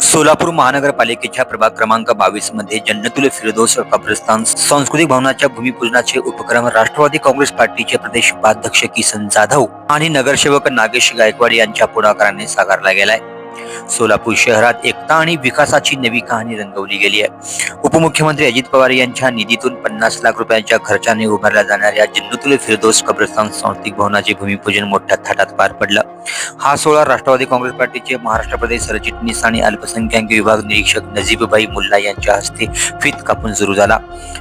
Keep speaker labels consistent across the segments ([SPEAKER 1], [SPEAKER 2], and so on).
[SPEAKER 1] सोलापूर महानगरपालिकेच्या प्रभाग क्रमांक बावीसमध्ये जन्नतुल फिरदोस कब्रस्तान सांस्कृतिक भवनाच्या भूमिपूजनाचे उपक्रम राष्ट्रवादी काँग्रेस पार्टीचे प्रदेश उपाध्यक्ष किसन जाधव आणि नगरसेवक नागेश गायकवाड यांच्या पुढाकाराने साकारला गेलाय. सोलापूर शहरात एकता आणि विकासाची नवी कहाणी रंगवली गेली आहे. उपमुख्यमंत्री अजित पवार यांच्या निधीतून पन्नास लाख रुपयांच्या खर्चाने उभारल्या जाणाऱ्या जन्नतुल फिरदोस कब्रस्तान सांस्कृतिक भवनाचे भूमिपूजन मोठ्या थाटात पार पडलं. हा सोहळा राष्ट्रवादी काँग्रेस पार्टीचे महाराष्ट्र प्रदेश सरचिटणीस आणि अल्पसंख्याक विभाग निरीक्षक नजीबबाई मुल्ला यांच्या हस्ते फित कापून सुरू झाला.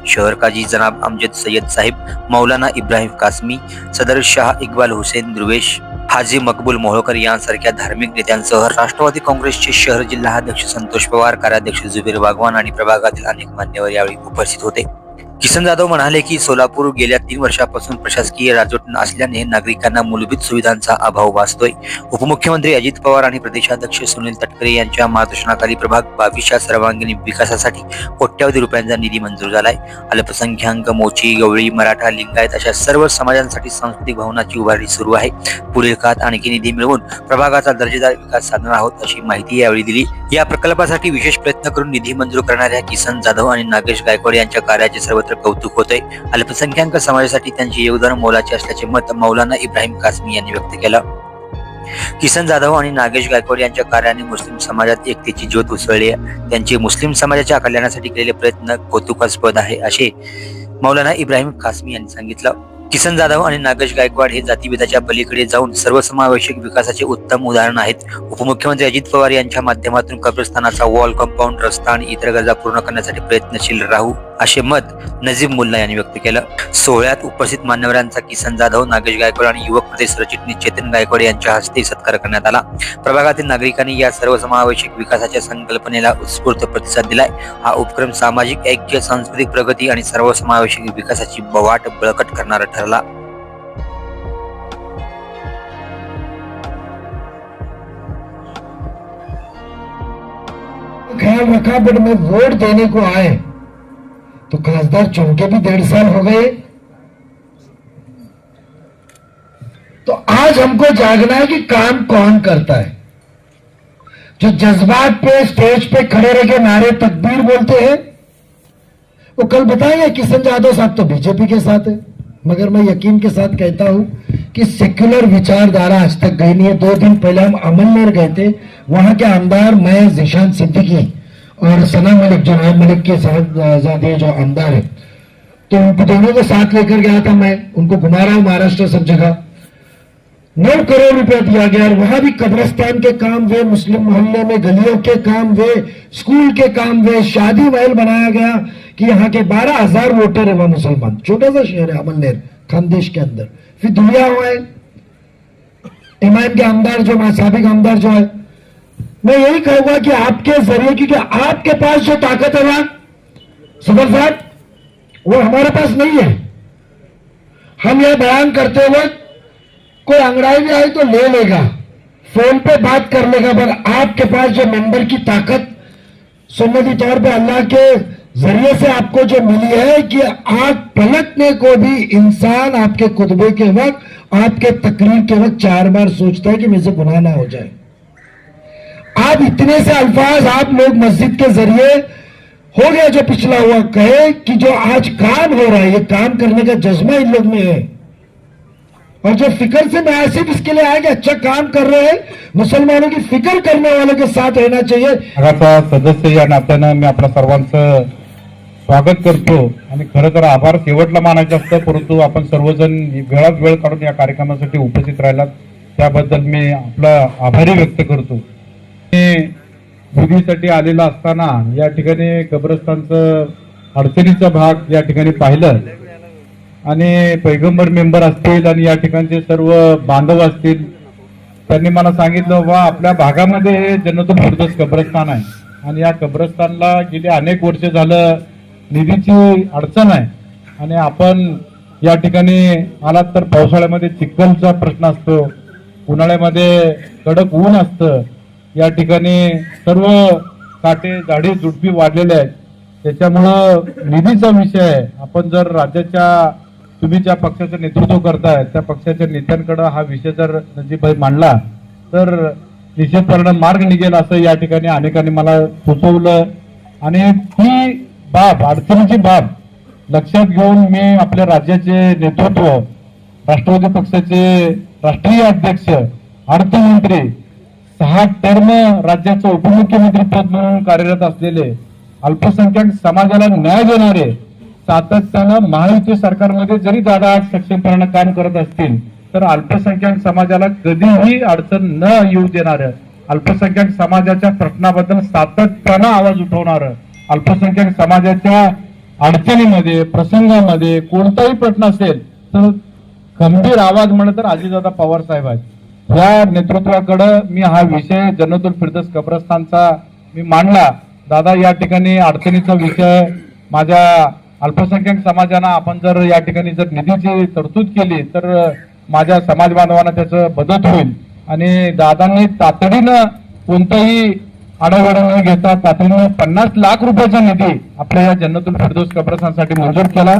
[SPEAKER 1] शहर काजी जनाब अमजद सय्यद साहेब मौलाना इब्राहिम कासमी सदर शाह इक्बाल हुसेन दुर्वेश हाजी मकबूल मोहोळकर यांसारख्या धार्मिक नेत्यांसह राष्ट्रवादी काँग्रेसचे शहर जिल्हाध्यक्ष संतोष पवार कार्याध्यक्ष जुबेर बागवान आणि प्रभागातील अनेक मान्यवर यावेळी उपस्थित होते. किसन जाधव म्हणाले की सोलापूर गेल्या तीन वर्षापासून प्रशासकीय राजवट असल्याने नागरिकांना मूलभूत सुविधांचा अभाव भासतोय उपमुख्यमंत्री अजित पवार आणि प्रदेशाध्यक्ष सुनील तटकरे यांच्या मार्गदर्शनाखाली प्रभाग बावीसच्या सर्वांगीण विकासासाठी कोट्यावधी रुपयांचा निधी मंजूर झालाय. अल्पसंख्याक मोची गवळी मराठा लिंगायत अशा सर्व समाजांसाठी सांस्कृतिक भवनाची उभारणी सुरू आहे. पुढील काळात आणखी निधी मिळवून प्रभागाचा दर्जेदार विकास साधणार आहोत अशी माहिती यावेळी दिली. या प्रकल्पासाठी विशेष प्रयत्न करून निधी मंजूर करणाऱ्या किसन जाधव आणि नागेश गायकवाड यांच्या कार्याचे सर्वत्र कौतुक होते अल्पसंख्याक समाजासाठी त्यांचे योगदान मोलाचे असल्याचे मत मौलाना इब्राहिम कासमी यांनी व्यक्त केलं. किसन जाधव आणि नागेश गायकवाड यांच्या कार्याने मुस्लिम समाजात एकतेची ज्योत उसळली आहे. त्यांचे मुस्लिम समाजाच्या कल्याणासाठी केलेले प्रयत्न कौतुकास्पद आहे असे मौलाना इब्राहिम कासमी यांनी सांगितलं. किसन जाधव आणि नागेश गायकवाड हे जातीभेदाच्या पलीकडे जाऊन सर्वसमावेशक विकासाचे उत्तम उदाहरण आहेत. उपमुख्यमंत्री अजित पवार यांच्या माध्यमातून कब्रस्तानाचा वॉल कंपाऊंड रस्ता आणि इतर गरजा पूर्ण करण्यासाठी प्रयत्नशील राहू. असे मत नजीब मुल्ला यांनी व्यक्त केलं. सोहळ्यात उपस्थित मान्यवरांचा किसन जाधव नागेश गायकवाड आणि युवक प्रदेश सरचिटणीस चेतन गायकवाड यांच्या हस्ते सत्कार करण्यात आला. प्रभागातील नागरिकांनी या सर्वसमावेशक विकासाच्या संकल्पनेला उत्स्फूर्त प्रतिसाद दिलाय. हा उपक्रम सामाजिक ऐक्य सांस्कृतिक प्रगती आणि सर्वसमावेशक विकासाची बवाट बळकट करणारा ठरला.
[SPEAKER 2] ख्याल रखा बट मैं वोट देने को आए। तो खासदार चुन के भी डेढ़ साल हो गए। तो आज हमको जागना है कि काम कौन करता है। जो जज्बात पे, स्टेज पे खड़े रह के नारे तकबीर बोलते हैं, वो कल बताएँगे किशन यादव साहब तो बीजेपी के साथ है, मगर मैं यकीन के साथ कहता हूँ कि सेक्युलर विचारधारा आज तक गई नहीं है। दो दिन पहले हम अमलनेर गए थे, वहाँ के आमदार मैं जिशान सिद्दीकी। और सना मलिक जो नायब मलिक के जाते जो आमदार है तो उनको दोनों को साथ लेकर गया था मैं, उनको घुमा रहा हूँ महाराष्ट्र सब जगह। नौ करोड़ रुपया दिया गया और वहाँ भी कब्रस्तान के काम हुए मुस्लिम मोहल्ले में गलियों के काम हुए स्कूल के काम हुए शादी महल बनाया गया कि यहाँ के बारह हज़ार वोटर है वहाँ मुसलमान। छोटा सा शहर है अमलनेर खानदेश के अंदर। फिर दुनिया हुआ है। इमाम के आमदार जो सबक आमदार जो है मैं यही कहूँगा कि आपके ज़रिए, क्योंकि आपके पास जो ताकत है ना, सुबह साहब, वो हमारे पास नहीं है। हम यह बयान करते वक्त कोई अंगड़ाई भी आई तो ले लेगा, फ़ोन पे बात कर लेगा, पर आपके पास जो मेंबर की ताकत, सुन्नती तौर पे अल्लाह के ज़रिए से आपको जो मिली है कि आग पलटने को भी इंसान आपके खुतबे के वक्त, आपके तकरीर के वक्त चार बार सोचता है कि मुझे गुनाह ना हो जाए। आप इतने से अल्फाज आप लोग मस्जिद के जरिए हो गया जो पिछला हुआ कहे कि जो आज काम हो रहा है ये काम करने का जज्बा इन लोग में है। और जो फिक्र से मैं सिर्फ इसके लिए आया कि अच्छा काम कर रहे हैं मुसलमानों की फिक्र करने वालों के साथ रहना चाहिए।
[SPEAKER 3] सदस्य या नात्यानं मी आपल्या सर्वांचं स्वागत करतो आणि खरं तर आभार शेवटला मानायचं असतं परंतु आपण सर्वजण वेळात वेळ काढून या कार्यक्रमासाठी उपस्थित राहिलात. त्याबद्दल मी आपला आभारी व्यक्त करतो. विधीसाठी आलेला असताना या ठिकाणी कब्रस्तानचं अडचणीचा भाग या ठिकाणी पाहिलं. आणि पैगंबर मेंबर असतील आणि या ठिकाणचे सर्व बांधव असतील त्यांनी मला सांगितलं वा आपल्या भागामध्ये हे जन्नतुल फिरदोस कब्रस्तान आहे. आणि या कब्रस्तानला गेली अनेक वर्ष झालं निधीची अडचण आहे. आणि आपण या ठिकाणी आलात तर पावसाळ्यामध्ये चिखलचा प्रश्न असतो उन्हाळ्यामध्ये कडक ऊन असतं या ठिकाणी सर्व काटे झाडे झुडपी वाढलेले आहेत. त्याच्यामुळं निधीचा विषय आहे. आपण जर राज्याच्या तुम्ही ज्या पक्षाचं नेतृत्व करताय त्या पक्षाच्या नेत्यांकडं हा विषय जर नजीबभाई मांडला तर निश्चितपणे मार्ग निघेल असं या ठिकाणी अनेकांनी मला सुचवलं. आणि ती बाब अडचणीची बाब लक्षात घेऊन मी आपल्या राज्याचे नेतृत्व राष्ट्रवादी पक्षाचे राष्ट्रीय अध्यक्ष अर्थमंत्री सहा टर्म राज्याचं उपमुख्यमंत्री पद म्हणून कार्यरत असलेले अल्पसंख्याक समाजाला न्याय देणारे सातत्यानं महायुती सरकारमध्ये जरी दादा आज सक्षमपणानं काम करत असतील तर अल्पसंख्याक समाजाला कधीही अडचण न येऊ देणार अल्पसंख्याक समाजाच्या प्रश्नाबद्दल सातत्यानं आवाज उठवणार अल्पसंख्याक समाजाच्या अडचणीमध्ये प्रसंगामध्ये कोणताही प्रश्न असेल तर खंबीर आवाज म्हणत तर अजितदादा पवार साहेब आहेत. या नेतृत्वाकडं मी हा विषय जन्नतुल फिरदस कब्रस्तानचा मी मांडला. दादा या ठिकाणी अडचणीचा विषय माझ्या अल्पसंख्याक समाजानं आपण जर या ठिकाणी जर निधीची तरतूद केली तर माझ्या समाज बांधवांना त्याचं मदत होईल. आणि दादांनी तातडीनं कोणताही आढावाडा न घेता तातडीनं पन्नास लाख रुपयाचा निधी आपल्या या जन्नतुल फिरदोस कब्रस्तानसाठी मंजूर केला.